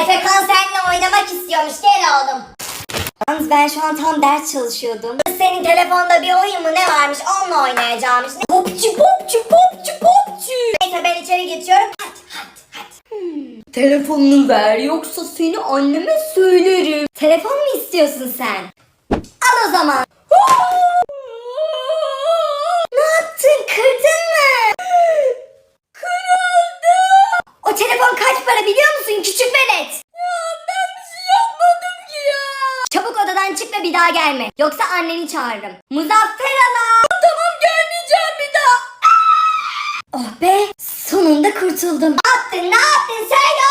Efekan seninle oynamak istiyormuş. Gel oğlum. Yalnız ben şu an tam ders çalışıyordum. Senin telefonda bir oyun mu ne varmış onunla oynayacağımış. Ne? Popçu popçu popçu popçu. Neyse ben içeri geçiyorum. Hadi hadi hadi. Telefonunu ver yoksa seni anneme söylerim. Telefon mu istiyorsun sen? Al o zaman. ne O telefon kaç para biliyor musun küçük velet? Ya ben bir şey yapmadım ki ya. Çabuk odadan çık ve bir daha gelme. Yoksa anneni çağırırım. Muzaffer Ala. Tamam gelmeyeceğim bir daha. Oh be sonunda kurtuldum. Ne yaptın ne yaptın söyle